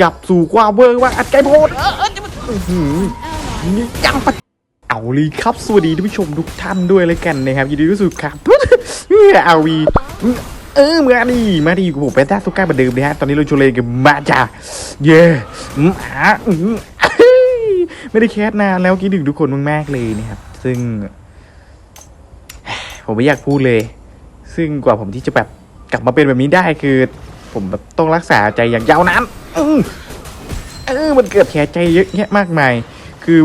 กลับสู่ความเวอร์ว่างอัดไกลโพดเออเออจะมันอื้อหือนี่ยังปะเอาเลยครับ สวัสดีท่านผู้ชมทุกท่านด้วยเลยกันนะครับ ยินดีที่สุดครับเออเอาวีเออมาดิมาดิกูเป็นต้าสุก้าเหมือนเดิมนะฮะ ตอนนี้เราโชว์เลนกันมาจ้าเย่อืมอ่าอืมไม่ได้แคสนานแล้วคิดถึงทุกคนมากๆเลยนะครับ ซึ่ง ผมไม่อยากพูดเลย ซึ่งกว่าผมที่จะแบบกลับมาเป็นแบบนี้ได้คือ ผมแบบต้องรักษาใจอย่างยาวนาน อือเออมันเกิดแผลใจเยอะแยะมากมาย คือ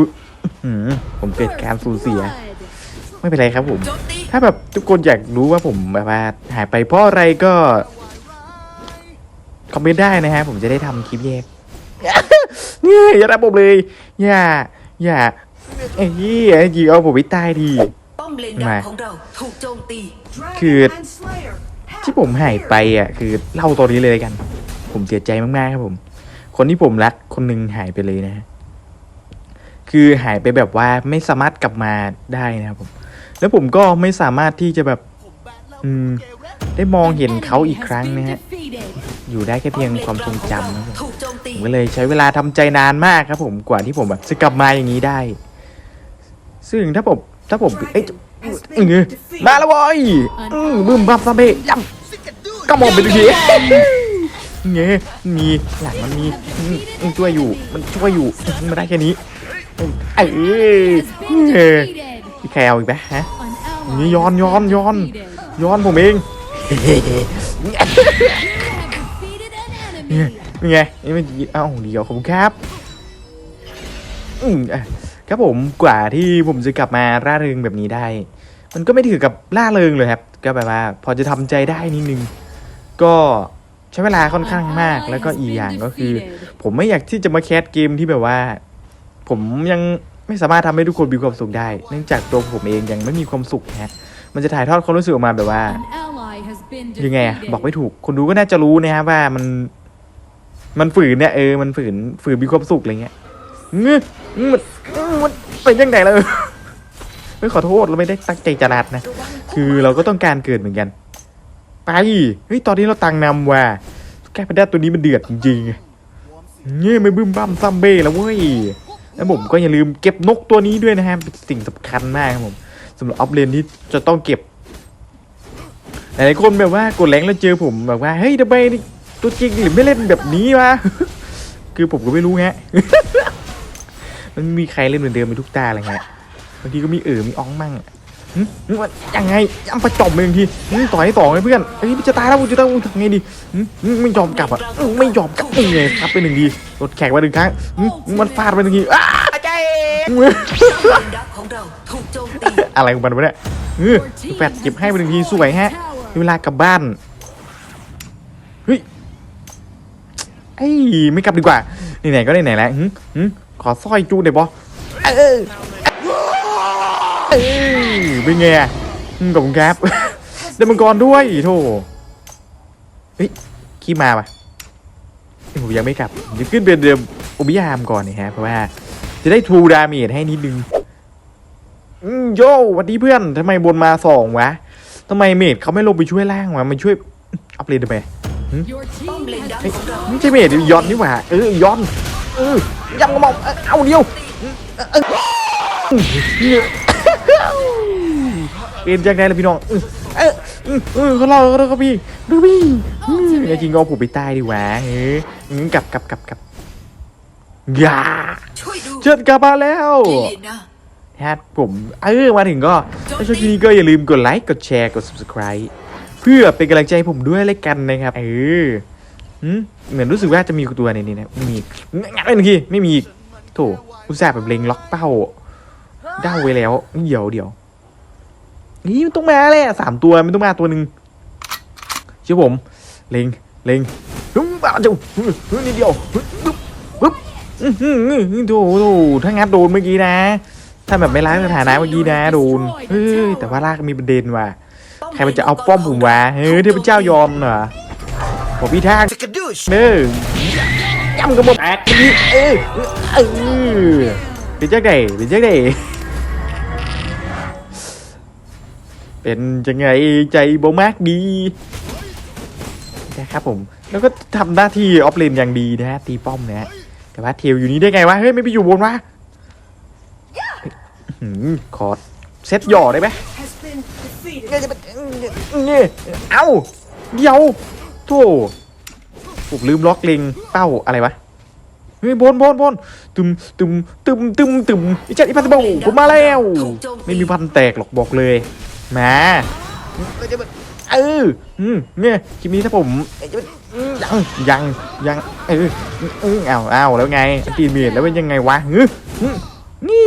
อื้อหือผมเกิดการสูญเสีย ไม่เป็นไรครับผม ถ้าแบบทุกคนอยากรู้ว่าผมแบบว่าหายไปเพราะอะไรก็คอมเมนต์ได้นะฮะ ผมจะได้ทำคลิปแยกเนี่ยอย่ารับผมเลย อย่า อย่าไอ้ยี่ไอ้ยี่เอาผมไปตายดีป้อมเลนดักของเราถูกโจมตีคือที่ผมหายไปอะ คือเล่าตัวนี้เลยกัน ผมเสียใจมากๆครับผม คนที่ผมรักคนหนึ่งหายไปเลยนะฮะคือหายไปแบบว่าไม่สามารถกลับมาได้นะครับผม แล้วผมก็ไม่สามารถที่จะแบบอืมได้มองเห็นเขาอีกครั้งนะฮะอยู่ได้แค่เพียงความทรงจำนะครับผมผมก็เลยใช้เวลาทำใจนานมากครับ ผมกว่าที่ผมแบบจะกลับมาอย่างนี้ได้ ซึ่งถ้าผมถ้าผมเอ้ยมาแล้วว้ยอืมบึ้มบับซาเบย่ำก็มองไปดูที เงี้ยมีหลังมันมีอืมอืมช่วยอยู่ มันช่วยอยู่อืมมาได้แค่นี้อืมเอ้ยเอ้ยแคลอีกไหมฮะนี่ย้อนย้อนย้อนย้อนผมเองนี่ไงนี่เมื่อกี้เอ้าเดี๋ยวขอบคุณครับอืมครับผมกว่าที่ผมจะกลับมาร่าเริงแบบนี้ได้ มันก็ไม่ถือกับล่าเริงเลยครับ ก็แบบว่า พอจะทำใจได้นิดนึง ก็ ใช้เวลาค่อนข้างมาก แล้วก็อีกอย่างก็คือ ผมไม่อยากที่จะมาแคสเกมที่แบบว่า ผมยังไม่สามารถทำให้ทุกคนมีความสุขได้ เนื่องจากตัวผมเองยังไม่มีความสุขนะฮะ มันจะถ่ายทอดความรู้สึกออกมาแบบว่า ยังไงอะบอกไม่ถูก คนดูก็น่าจะรู้นะครับว่ามันมันฝืนเนี่ยเออ มันฝืนฝืนมีความสุขอะไรเงี้ยเงื้อมันมันเป็นยังไงเลยไม่ขอโทษเราไม่ได้ตั้งใจจะรัดนะ คือเราก็ต้องการเกิดเหมือนกัน ไปเฮ้ยตอนนี้เราตังนำว่ะแก้พด้ตัวนี้มันเดือดจริงๆเงี้ยไม่บึ้มบั้มซัมเบ้แล้วเว้ยแล้วผมก็อย่าลืมเก็บนกตัวนี้ด้วยนะฮะเป็นสิ่งสำคัญมากครับผมสำหรับออฟเลนที่จะต้องเก็บหลายคนแบบว่ากดแรงแล้วเจอผมแบบว่าเฮ้ยทำไมตัวจริงหรือไม่เล่นแบบนี้วะคือผมก็ไม่รู้ฮะมันมีใครเล่นเหมือนเดิมไปทุกตาเลยฮะบางทีก็มีเอ๋อมีอ้องมั่ง ว่ายังไงย้ำประจอมเลยบางทีหึต่อยให้สองเลยเพื่อนเฮ้ยจะตายแล้วกูจะต้องทำไงดีหึหึไม่ยอมกลับอะหึไม่ยอมกลับนี่ไงครับไปหนึ่งทีรถแขกไปหนึ่งครั้งหึหึมันฟาดไปหนึ่งทีอ้าใจเลนดักของเราถูกโจมตีอะไรของมันวะเนี่ยเออแฟดเก็บให้ไปหนึ่งทีสวยฮะเวลากลับบ้านเฮ้ยไอ้ยไม่กลับดีกว่าไหนๆก็ไหนๆแล้วหึหึขอสร้อยจูเดี๋ยวบอเออเออ เป็นไงอะอืมขอบคุณครับได้มังกรด้วยโธ่เฮ้ยขี้มาปะเอ้ยผมยังไม่กลับจะขึ้นเป็นเดิมอุบิยามก่อนนะฮะเพราะว่า จะได้ทูดาเมจให้นิดนึงอืมโย่วัดดีเพื่อนทำไมบนมาสองวะทำไมเมดเขาไม่ลงไปช่วยล่างวะมันช่วยอัพเลนทำไมป้อมเลนไม่ใช่เมดย้อนนี่หว่าเออย้อนเออยำกระหม่อมเออเอาเดียว เออเออเป็นจังไงล่ะพี่น้องเออเออเออเออเขาเล่าเขาเล่าเขาพี่ดูพี่อืมจริงๆก็เอาผมไปตายดีกว่าเอองั้นกลับกลับกลับกลับอย่าช่วยดูเชิญกลับมาแล้วลีนะฮะผมเออมาถึงก็ถ้าชอบคลิปนี้ก็อย่าลืมกดไลค์กดแชร์กด subscribe เพื่อเป็นกำลังใจให้ผมด้วยเลยกันนะครับเออหืมเหมือนรู้สึกว่าจะมีตัวในนี้นะไม่มีงัดไปหนึ่งทีไม่มีอีกโถอุตส่าห์แบบเล็งล็อกเป้าเด้าไว้แล้วเดี๋ยวเดี๋ยว นี่มันต้องมาแหละสามตัวมันต้องมาตัวหนึ่งเชื่อผมเล็งเล็งฮึ่มบ้าจุฮึ่มนิดเดียวฮึ่มปึ๊บปึ๊บอื้อหืออือหือโถโถถ้างัดโดนเมื่อกี้นะ ถ้าแบบไม่ล้างสถานะเมื่อกี้นะโดนเฮ้ยแต่ว่าลากมีประเด็นว่ะใครมันจะเอาป้อมผมวะเฮ้ยเทพเจ้ายอมเหรอผมพี่ทางเน้อย่ำกันหมดแอกเออเออเป็นจังไดเป็นจังได เป็นจังไงใจโบมากดีนะครับผม แล้วก็ทำหน้าที่ออฟเลนอย่างดีนะฮะตีป้อมนะฮะแต่ว่าเทลอยู่นี่ได้ไงวะเฮ้ยไม่ไปอยู่บนวะคอหือขอเซตหย่อได้ไหมเนี่ยเอ้าเดี๋ยวโธ่ผมลืมล็อกเลงเป้าอะไรวะเฮ้ยบนบนบนตึมตึมตึมตึมตึมอีจัดอีพันธบผมมาแล้ว ไม่มีพันแตกหรอกบอกเลย มาเอออืมเนี่ยคลิปนี้ถ้าผมยังยังยังเออเออเอาเอาแล้วไงอันตีเมียดแล้วเป็นยังไงวะฮึฮึนี่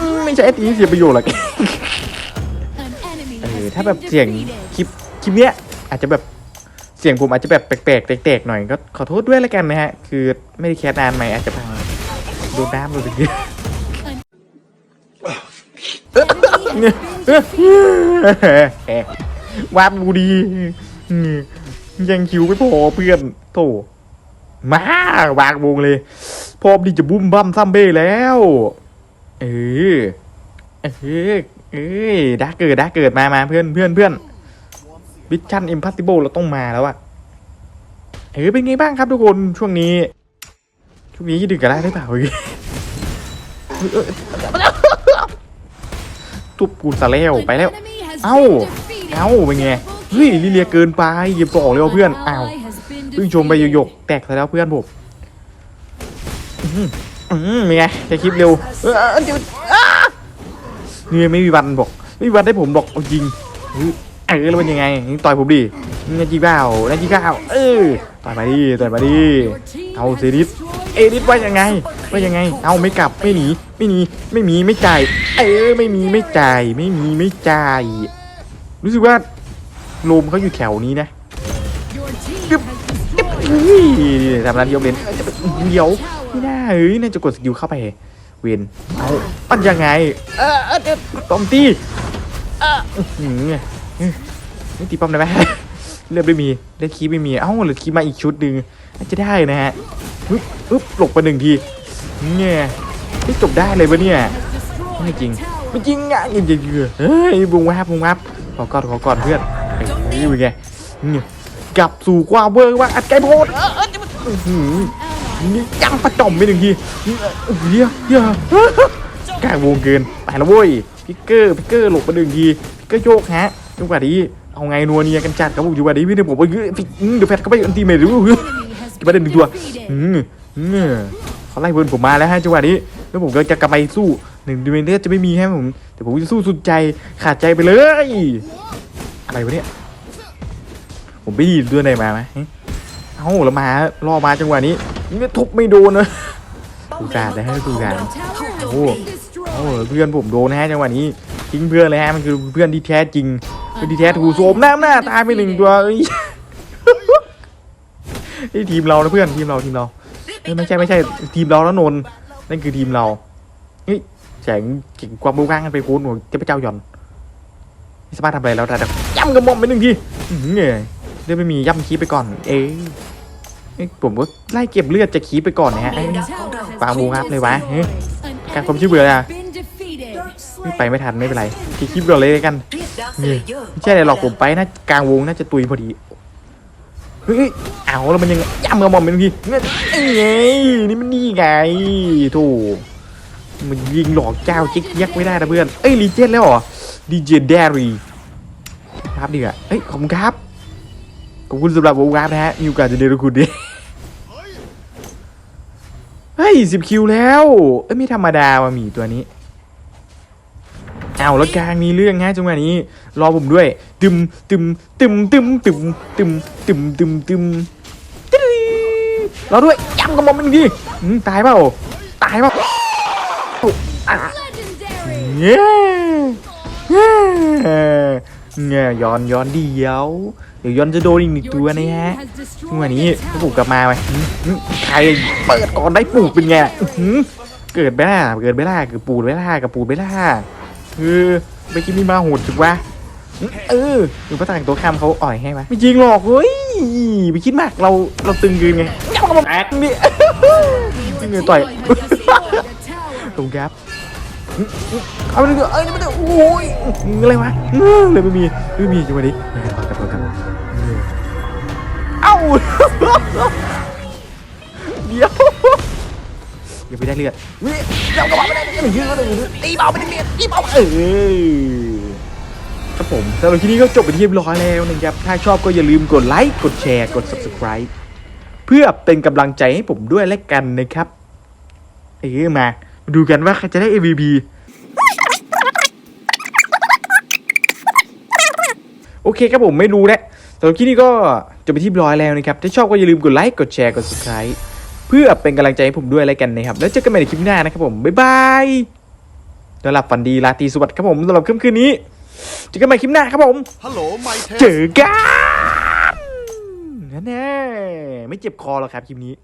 อืมไม่ใช่ไอตีเสียประโยชน์หรอกเออถ้าแบบเสียงคลิปคลิปเนี้ยอาจจะแบบเสียงผมอาจจะแบบแปลกๆแตกๆหน่อยก็ขอโทษด้วยแล้วกันนะฮะ คือไม่ได้แคสนานไหมอาจจะพังโดนน้ำโดนตะกี้ วาดบูดียังคิวไม่พอเพื่อนโถมาวางวงเลย พร้อมที่จะบุ้มบั้มซัมเบ้แล้ว เออเออเอ้ยดักเกิดดักเกิดมามาเพื่อนเพื่อนเพื่อนวิชั่นอิมพัสซิเบิลเราต้องมาแล้วอะเออเป็นไงบ้างครับทุกคนช่วงนี้ ช่วงนี้ยืดกันได้หรือเปล่าเออ ทุบกูซะแล้วไปแล้ว เอ้า เอ้าเป็นไง เฮ้ยลิเลียเกินไปหยิบตัวออกเลยว่ะเพื่อนอ้าวเพิ่งชมไปโยกๆแตกซะแล้วเพื่อนผมอืมอืมเป็นไงจะคลิปเร็วเออเออเดี๋ยวอ้านี่ไม่มีวันบอกไม่มีวันได้ผมบอกเอาจริงเฮ้ยเออแล้วเป็นยังไงนี่ต่อยผมดินี่จีบ้านี่จีบ้าเออต่อยมาดิต่อยมาดิเอาเซริสเอริสว่ายังไง ว่ายังไง เอาไม่กลับไม่หนีไม่หนีไม่มีไม่จ่ายเออไม่มีไม่จ่ายไม่มีไม่จ่ายรู้สึกว่าโลมเขาอยู่แถวนี้นะเฮ้ยทำร้านยกเลนเดี๋ยวไม่ได้เฮ้ยน่าจะกดสกิลเข้าไปเวนเอามันยังไง เออเออเดี๋ยวตอมตีเอออื้อหือไม่ตีป้อมได้ไหมเลือดไม่มีเลือดคีบไม่มีเอ้าเหลือคีบมาอีกชุดหนึ่งน่าจะได้นะฮะปึ๊บปึ๊บหลบไปหนึ่งที เนี่ยไม่จบได้เลยวะเนี่ยไม่จริงไม่จริงอะจริงจริงเฮ้ยบุงวับบุงวับขอกอดขอกอดเพื่อนเฮ้ยเป็นไงเนี่ยกลับสู่ความเวอร์ว่าอัดไก่โพดเออเออจะมันอื้อหือนี่ยังประจอมไปหนึ่งทีเฮียเฮียกลางวงเกินไปแล้วเว้ยพิกเกอร์พิกเกอร์หลบมาหนึ่งทีพิกเกอร์โยกฮะจังหวะนี้เอาไงนัวเนียกันจัดครับผมอยู่วันนี้พี่เนี่ยผมว่าเฮ้ยอืมเดี๋ยวแฟดเข้าไปอันตีเมทดูเฮ้ยประเด็นหนึ่งตัวอืมอืม เขาไล่เบิร์นผมมาแล้วฮะจังหวะนี้ แล้วผมก็จะกลับไปสู้หนึ่งดิเมนเทจะไม่มีให้ผม แต่ผมจะสู้สุดใจขาดใจไปเลย อะไรวะเนี่ย ผมไปดีดด้วยไหนมาไหมเอ้าแล้วมาล่อมาจังหวะนี้นี่ทุบไม่โดนนะดูการนะฮะดูการโอ้โอ้เพื่อนผมโดนนะฮะจังหวะนี้ทิ้งเพื่อนเลยฮะมันคือเพื่อนที่แท้จริงเพื่อนที่แท้ถูกโสมหน้าหน้าตายไปหนึ่งตัวเอ้ยนี่ทีมเรานะเพื่อนทีมเราทีมเรา เอ้ยไม่ใช่ไม่ใช่ทีมเราแล้วนนนั่นคือทีมเราเฮ้ยแสงเก่งความบูก้างกันไปค้นหัวเจ้าเจ้าหย่อนไม่สามารถทำอะไรแล้วแต่ย่ำกระหม่อมไปหนึ่งทีเนี่ยเลือดไม่มีย่ำคีบไปก่อน เอ้ผมก็ไล่เก็บเลือดจะคีบไปก่อนนะฮะเอ้ยปางบูครับเลยวะการความชื่อเบื่ออะไม่ไปไม่ทันไม่เป็นไรคีบคลิปก่อนเลยกันเรียไม่ใช่อะไรหรอกผมไปนะกลางวงน่าจะตุยพอดี เฮ้ยเอาแล้วมันยังย่ำกระหม่อมเป็นทีเนี่ยไงนี่มันนี่ไงโธ่มันยิงหลอกเจ้าจิ๊กยักไม่ได้นะเพื่อนเอ้ยรีเจนแล้วเหรอดีเจเดรีครับดีอะเอ้ยขอบคุณครับขอบคุณสำหรับโอวารนะฮะมีโอกาสจะเรียนรู้คุณดิเฮ้ยสิบคิวแล้วเอ้ยไม่ธรรมดาว่ะหมีตัวนี้ เอาแล้วกลางมีเรื่องฮะจังหวะนี้ รอผมด้วย ตึมตึมตึมตึมตึมตึมตึมตึมตึมตึ๊ดรอด้วยย้ำกับมอมมันดีอืมตายเปล่าตายเปล่าเงี้ยเงี้ยเงี้ยย้อนย้อนเดียวเดี๋ยวย้อนจะโดนอีกหนึ่งตัวนะฮะจังหวะนี้ปลูกกลับมาไหมใครเปิดก่อนได้ปลูกเป็นไงเกิดไปล่าเกิดไปล่าเกิดปูดไปล่ากับปูดไปล่า คือไปกินมีมาโหดจุกวะเออหรือพระต่างตัวคำเขาอ่อยให้ไหมไม่จริงหรอกเฮ้ยไปคิดมากเราเราตึงเกินไงยับกระบอกแอกนี่เงินต่อยตรงแก๊ปเอาไปเลยเอ้ยนี่มันโอ้ยอะไรวะเลยไม่มีไม่มีจังหวะนี้กลับกลับกลับเอ้าเดี๋ยว ยังไม่ได้เลือดเราก็บอกไม่ได้เลือดยืดเลยตีเบาไม่ได้เลือดตีเบาเออครับผมสำหรับที่นี้ก็จบไปที่เรียบร้อยแล้วนะครับ ถ้าชอบก็อย่าลืมกดไลค์กดแชร์กด subscribe เพื่อเป็นกำลังใจให้ผมด้วยและกันนะครับเออมามาดูกันว่าใครจะได้ MVP โอเคครับผมไม่รู้แล้วสำหรับคลิปนี้ก็จบไปที่เรียบร้อยแล้วนะครับ ถ้าชอบก็อย่าลืมกดไลค์กดแชร์กด subscribe เพื่อเป็นกำลังใจให้ผมด้วยแล้วกันนะครับ แล้วเจอกันใหม่ในคลิปหน้านะครับผม บ๊ายบายนอนหลับฝันดีราตรีสวัสดิ์ครับผมสำหรับค่ำคืนนี้ เจอกันใหม่คลิปหน้าครับผมฮัลโหลไมเทสเจอกันนั่นแน่ไม่เจ็บคอหรอกครับคลิปนี้